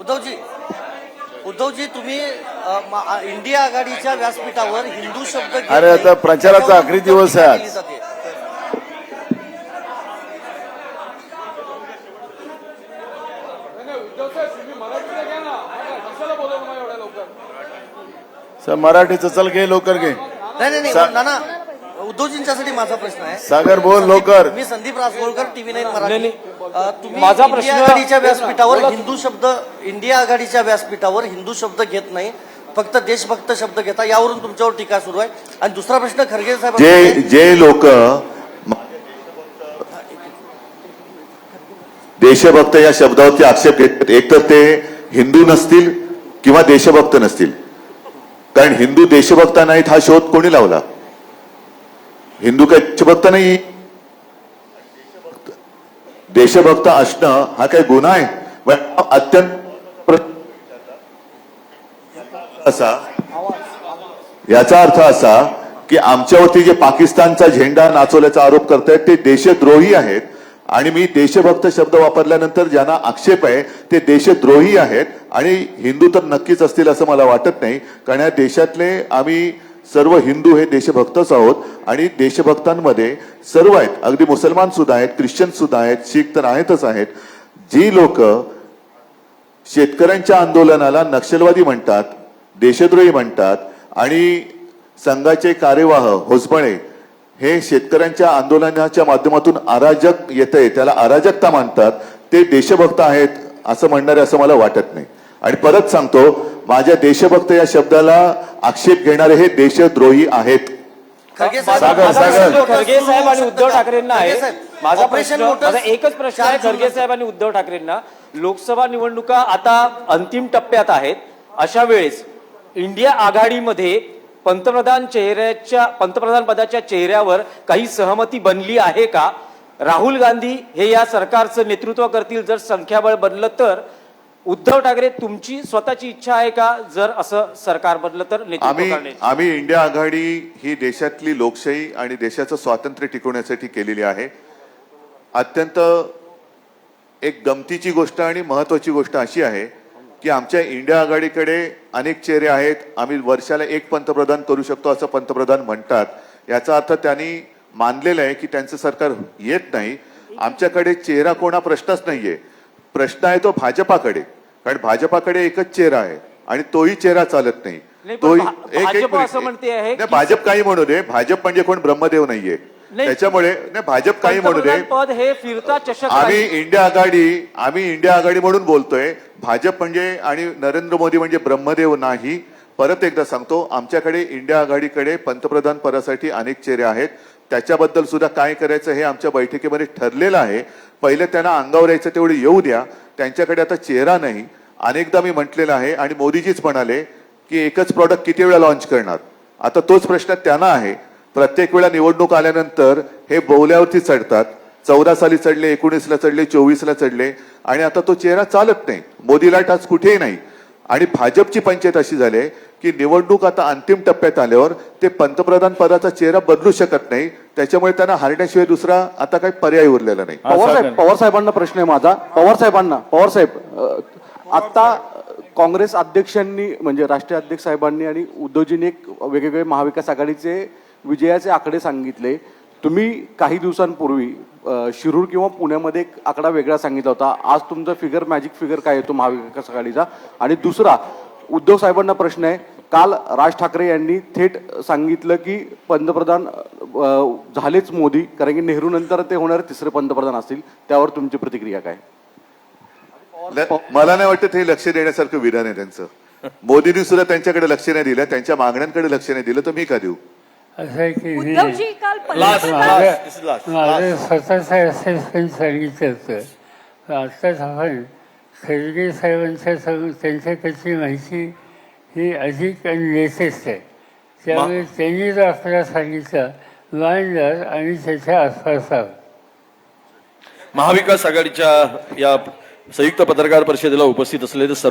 उद्धवजी उद्धवजी तुम्ही इंडिया आघाडीच्या व्यासपीठावर हिंदू शब्द अरे आता. प्रचाराचा आखरी दिवस आहे आज. सर मराठीचं चल घे लवकर घे नाही नाही सा- नाही नाना उद्धवजींच्यासाठी माझा प्रश्न आहे. सागर बोल लवकर. मी संदीप रासगोळकर टीव्ही नाईन मराठी. तुम्ही माझा इंडिया प्रश्न- आघाडीच्या व्यासपीठावर. हिंदू शब्द इंडिया आघाडीच्या व्यासपीठावर हिंदू शब्द घेत नाही. फक्त देशभक्त शब्द घेता. यावरून तुमच्यावर टीका सुरू आहे. आणि दुसरा प्रश्न खरगे साहेब जे जे लोक देशभक्त या शब्दावरती आक्षेप घेतात एक तर ते हिंदू नसतील किंवा देशभक्त नसतील. कारण हिंदू देशभक्त नाहीत हा शोध कोणी लावला? हिंदू काही देशभक्त नाही. देशभक्त असणं हा काही गुन्हा आहे. पण अत्यंत असा. याचा अर्थ असा की आमच्यावरती जे पाकिस्तानचा झेंडा नाचवल्याचा आरोप करतायत ते देशद्रोही आहेत. आणि मी देशभक्त शब्द वापरल्यानंतर ज्यांना आक्षेप आहे ते देशद्रोही आहेत. आणि हिंदू तर नक्कीच असतील असं मला वाटत नाही. कारण या देशातले आम्ही सर्व हिंदू हे देशभक्तच आहोत आणि देशभक्तांमध्ये सर्व आहेत. अगदी मुसलमान सुद्धा आहेत ख्रिश्चन सुद्धा आहेत शीख तर आहेतच आहेत. जी लोक शेतकऱ्यांच्या आंदोलनाला नक्षलवादी म्हणतात देशद्रोही म्हणतात आणि संघाचे कार्यवाह होसबळे हे शेतकऱ्यांच्या आंदोलनाच्या माध्यमातून अराजक येत आहे त्याला अराजकता मानतात ते देशभक्त आहेत असं म्हणणारे असं मला वाटत नाही. आणि परत सांगतो माझ्या देशभक्त या शब्दाला आक्षेप घेणारे हे देशद्रोही आहेत. सागर, सागर. खरगे साहेब आणि उद्धव ठाकरेंना आहे. माझा प्रश्न माझा एकच प्रश्न आहे. खरगे साहेब आणि उद्धव ठाकरेंना लोकसभा निवडणुका आता अंतिम टप्प्यात आहेत. अशा वेळेस इंडिया आघाडीमध्ये पंतप्रधान चेहऱ्याच्या पंतप्रधान पदाच्या चेहऱ्यावर काही सहमती बनली आहे का? राहुल गांधी हे या सरकारचं नेतृत्व करतील. जर संख्याबळ बनलं तर उद्धव ठाकरे तुमची स्वतःची इच्छा आहे का जर असं सरकार बनलं तर आम्ही आम्ही इंडिया आघाडी ही देशातली लोकशाही आणि देशाचं स्वातंत्र्य टिकवण्यासाठी केलेली आहे. अत्यंत एक गमतीची गोष्ट आणि महत्वाची गोष्ट अशी आहे की आमच्या इंडिया आघाडीकडे अनेक चेहरे आहेत. आम्ही वर्षाला एक पंतप्रधान करू शकतो असं पंतप्रधान म्हणतात. याचा अर्थ त्यांनी मानलेलं आहे की त्यांचं सरकार येत नाही. आमच्याकडे चेहरा कोणा प्रश्नच नाहीये. प्रश्न आहे तो भाजपाकडे. कारण भाजपाकडे एकच चेहरा आहे आणि तोही चेहरा चालत नाही. तोही. असं म्हणते भाजप काही म्हणू दे. भाजप म्हणजे कोण? ब्रह्मदेव नाहीये. नाही. त्याच्यामुळे नाही भाजप काही म्हणू दे. आम्ही. इंडिया आघाडी आम्ही इंडिया आघाडी म्हणून बोलतोय. भाजप म्हणजे आणि नरेंद्र मोदी म्हणजे ब्रह्मदेव नाही. परत एकदा सांगतो आमच्याकडे इंडिया आघाडीकडे पंतप्रधान पदासाठी अनेक चेहरे आहेत. त्याच्याबद्दल सुद्धा काय करायचं हे आमच्या बैठकीमध्ये ठरलेलं आहे. पहिले त्यांना अंगावर यायचं तेवढे येऊ द्या. त्यांच्याकडे आता चेहरा नाही. अनेकदा मी म्हटलेलं आहे आणि मोदीजीच म्हणाले की एकच प्रॉडक्ट किती वेळा लॉन्च करणार? आता तोच प्रश्न त्यांना आहे. प्रत्येक वेळा निवडणूक आल्यानंतर हे बोवल्यावरती चढतात. चौदा साली चढले एकोणीसला चढले चोवीसला चढले आणि आता तो चेहरा चालत नाही. मोदी लाट आज कुठेही नाही. आणि भाजपची पंचायत अशी झाली आहे की निवडणूक आता अंतिम टप्प्यात आल्यावर ते पंतप्रधान पदाचा चेहरा बदलू शकत नाही. त्याच्यामुळे त्यांना हारण्याशिवाय दुसरा आता काही पर्याय उरलेला नाही. पवार साहेब पवार साहेबांना प्रश्न आहे माझा. पवार साहेबांना पवार साहेब आता काँग्रेस अध्यक्षांनी म्हणजे राष्ट्रीय अध्यक्ष साहेबांनी आणि उद्धवजींनी एक वेगवेगळे महाविकास आघाडीचे विजयाचे आकडे सांगितले. तुम्ही काही दिवसांपूर्वी शिरूर किंवा पुण्यामध्ये एक आकडा वेगळा सांगितला होता. आज तुमचा फिगर मॅजिक फिगर काय येतो महाविकास आघाडीचा? आणि दुसरा उद्धव साहेबांना प्रश्न आहे. काल राज ठाकरे यांनी थेट सांगितलं की पंतप्रधान झालेच मोदी कारण की नेहरू नंतर ते होणारे तिसरे पंतप्रधान असतील. त्यावर तुमची प्रतिक्रिया काय? मला नाही वाटत हे लक्ष देण्यासारखं विधान आहे त्यांचं. मोदींनी सुद्धा त्यांच्याकडे लक्ष नाही दिलं त्यांच्या मागण्यांकडे लक्ष नाही दिलं तर मी का देऊ? असं आहे की हे उद्धवजी काल Last, पंतप्रधान last, this is last. माझं स्वतःचं असेसमेंट सांगितलं होतं. आत्ताच आपण खरगे साहेबांच्या सग त्यांच्याकडची माहिती ही अधिक आणि लेटेस्ट आहे. त्यामुळे त्यांनी जो आपल्याला सांगितलं आणि त्याच्या आसपास महाविकास आघाडीच्या या संयुक्त पत्रकार परिषदेला उपस्थित असलेले सर्व